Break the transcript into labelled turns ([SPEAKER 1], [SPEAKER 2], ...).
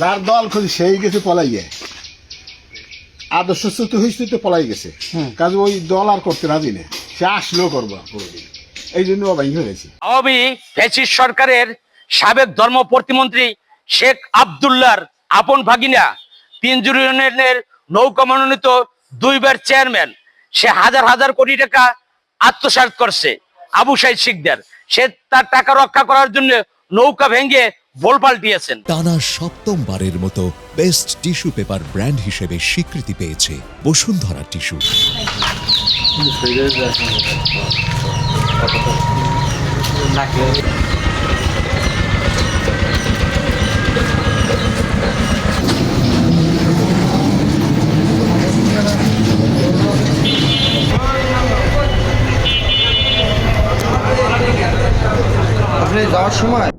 [SPEAKER 1] যার দল খুঁজি সেই গেছে পলাইয়ে আদর্শচ্যুত হয়েছে তো পলাই গেছে। কাজে ওই দল আর করতে রাজি না। সে আসলেও করব কোনোদিন এই জন্য ভেঙে হয়েছে
[SPEAKER 2] আওয়ামী ফেসিস সরকারের সাবেক ধর্ম প্রতিমন্ত্রী শেখ আবদুল্লার আপন ভাগিনা তিনজুর ইউনিয়নের নৌকা মনোনীত দুইবার চেয়ারম্যান সে হাজার হাজার কোটি টাকা আত্মসাৎ করছে আবু সাইদ শিকদার। সে তার টাকা রক্ষা করার জন্য নৌকা ভেঙে ভোল পাল্টিয়েছেন।
[SPEAKER 3] টানা সপ্তমবারের মতো বেস্ট টিস্যু পেপার ব্র্যান্ড হিসেবে স্বীকৃতি পেয়েছে বসুন্ধরা টিস্যু।
[SPEAKER 4] যাওয়ার সময়